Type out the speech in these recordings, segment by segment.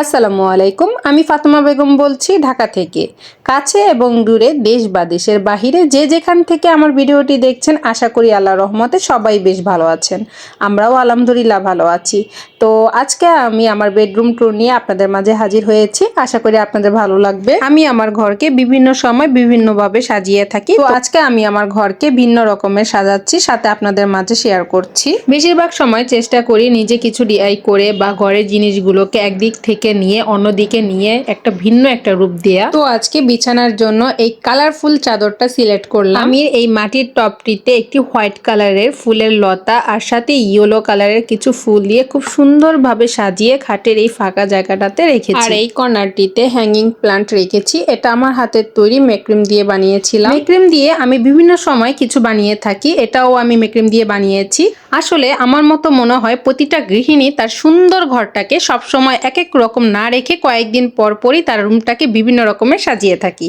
আসসালামু আলাইকুম, আমি ফাতেমা বেগম বলছি ঢাকা থেকে। কাছে এবং দূরে দেশ বা দেশের বাহিরে যে যেখান থেকে আমার ভিডিওটি দেখছেন, আশা করি আল্লাহ রহমতে সবাই বেশ ভালো আছেন। আমরাও আলহামদুলিল্লাহ ভালো আছি। তো আজকে আমি আমার বেডরুম ট্যুর নিয়ে আপনাদের মাঝে হাজির হয়েছি। আশা করি আপনাদের ভালো লাগবে। আমি আমার ঘরকে বিভিন্ন সময় বিভিন্নভাবে সাজিয়ে থাকি। তো আজকে আমি আমার ঘরকে ভিন্ন রকমের সাজাচ্ছি, সাথে আপনাদের মাঝে শেয়ার করছি। বেশিরভাগ সময় চেষ্টা করি নিজে কিছু ডিআই করে বা ঘরের জিনিসগুলোকে একদিক থেকে নিয়ে অন্যদিকে নিয়ে একটা ভিন্ন একটা রূপ দেয়া। তো আজকে বিছানার জন্য এই কালারফুল চাদরটা সিলেক্ট করলাম। আমি এই মাটির টপটিতে একটি হোয়াইট কালারের ফুলের লতা আর সাথে ইয়েলো কালারের কিছু ফুল দিয়ে খুব সুন্দরভাবে সাজিয়ে খাটের এই ফাঁকা জায়গাটাতে রেখেছি। আর এই কর্নারটিতে হ্যাঙ্গিং প্লান্ট রেখেছি। এটা আমার হাতের তৈরি মেক্রিম দিয়ে বানিয়েছিলাম। মেক্রিম দিয়ে আমি বিভিন্ন সময় কিছু বানিয়ে থাকি এটাও আমি মেক্রিম দিয়ে বানিয়েছি। আসলে আমার মতো মনে হয় প্রতিটা গৃহিণী তার সুন্দর ঘরটাকে সবসময় এক এক রকম না রেখে কয়েকদিন পর পরই তার রুমটাকে বিভিন্ন রকমের সাজিয়ে থাকি।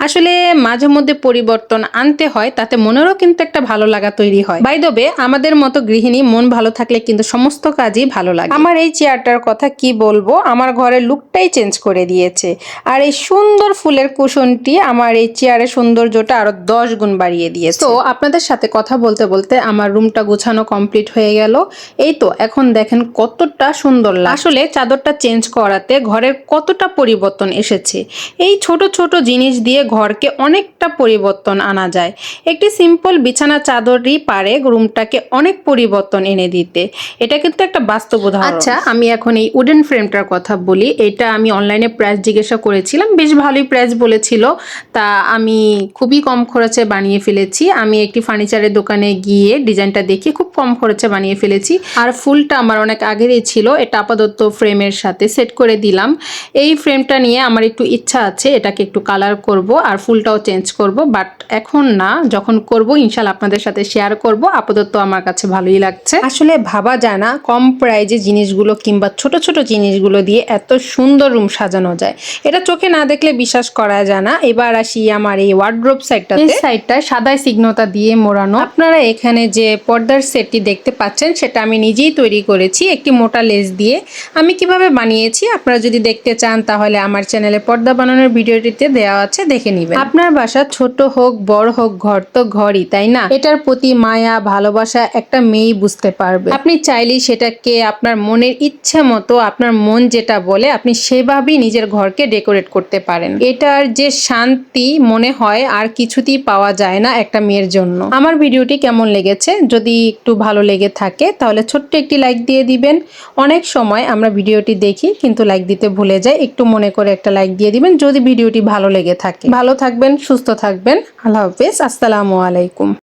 আসলে মাঝে মধ্যে পরিবর্তন আনতে হয় তাতে মনেরও কিন্তু একটা ভালো লাগা তৈরি হয়। বাইদবে আমাদের মতো গৃহিণী মন ভালো থাকলে কিন্তু সমস্ত কাজই ভালো লাগে। আমার এই চেয়ারটার কথা কি বলব? আমার ঘরের লুকটাই চেঞ্জ করে দিয়েছে। আর এই সুন্দর ফুলের কুশনটি আমার এই চেয়ারের সৌন্দর্যটা আরও দশ গুণ বাড়িয়ে দিয়েছে। তো আপনাদের সাথে কথা বলতে বলতে আমার রুমটা গোছানো কমপ্লিট হয়ে গেল। এই তো এখন দেখেন কতটা সুন্দর লাগে আসলে চাদরটা চেঞ্জ করাতে ঘরের কতটা পরিবর্তন এসেছে? এই ছোট ছোট জিনিস দিয়ে ঘরকে অনেকটা পরিবর্তন আনা যায়। একটি সিম্পল বিছানা চাদরই পারে রুমটাকে অনেক পরিবর্তন এনে দিতে। এটা কিন্তু একটা বাস্তব উদাহরণ। আচ্ছা আমি এখন এই উডেন ফ্রেমটার কথা বলি। এটা আমি অনলাইনে প্রাইস জিজ্ঞাসা করেছিলাম। বেশ ভালোই প্রাইস বলেছিল। তা আমি খুবই কম খরচে বানিয়ে ফেলেছি। আমি একটি ফার্নিচারের দোকানে গিয়ে ডিজাইনটা দেখে খুব কম খরচে বানিয়ে ফেলেছি। আর ফুলটা আমার অনেক আগেরই ছিল। এটা আপাতত ফ্রেমের সাথে সেট করে দিলাম। এই ফ্রেমটা নিয়ে আমার একটু ইচ্ছা আছে এটাকে একটু কালার করব আর ফুলটাও চেঞ্জ করব। বাট এখন না যখন করব ইনশাল্লাহ আপনাদের সাথে শেয়ার করব। আপাতত আমার কাছে ভালোই লাগছে। আসলে ভাবা যায় না কম প্রাইজে জিনিসগুলো কিংবা ছোট ছোট জিনিসগুলো দিয়ে এত সুন্দর রুম সাজানো যায়। এটা চোখে না দেখলে বিশ্বাস করা যায় না। এবার আসি আমার এই ওয়ার্ড্রোব সাইডটাতে এই সাইডটা সাদায় সিগ্নতা দিয়ে মোড়ানো। আপনারা এখানে যে পর্দার সেটটি দেখতে পাচ্ছেন সেটা আমি নিজেই তৈরি করেছি একটি মোটা লেস দিয়ে। আমি কীভাবে বানিয়েছি আপনারা যদি দেখতে চান, তাহলে আমার চ্যানেলে পর্দা বানানোর ভিডিওটিতে দেওয়া আছে, দেখে নিবেন। আপনার বাসা ছোট হোক, বড় হোক, ঘর তো ঘরই, তাই না? এটার প্রতি মায়া, ভালোবাসা একটা মেয়েই বুঝতে পারবে। আপনি চাইলেই সেটাকে আপনার মনের ইচ্ছে মতো, আপনার মন যেটা বলে, আপনি সেভাবেই নিজের ঘরকে ডেকোরেট করতে পারেন। এটার যে শান্তি মনে হয়, আর কিছুতেই পাওয়া যায় না একটা মেয়ের জন্য। আমার ভিডিওটি কেমন লেগেছে? যদি একটু ভালো লেগে থাকে, তাহলে ছোট্ট একটি লাইক দিয়ে দিবেন। অনেক সময় আমরা ভিডিওটি দেখি কিন্তু লাইক দিতে ভুলে যায় একটু মনে করে একটা লাইক দিয়ে দিবেন যদি ভিডিওটি ভালো লেগে থাকে। ভালো থাকবেন, সুস্থ থাকবেন। আল্লাহ হাফেজ। আসসালামু আলাইকুম।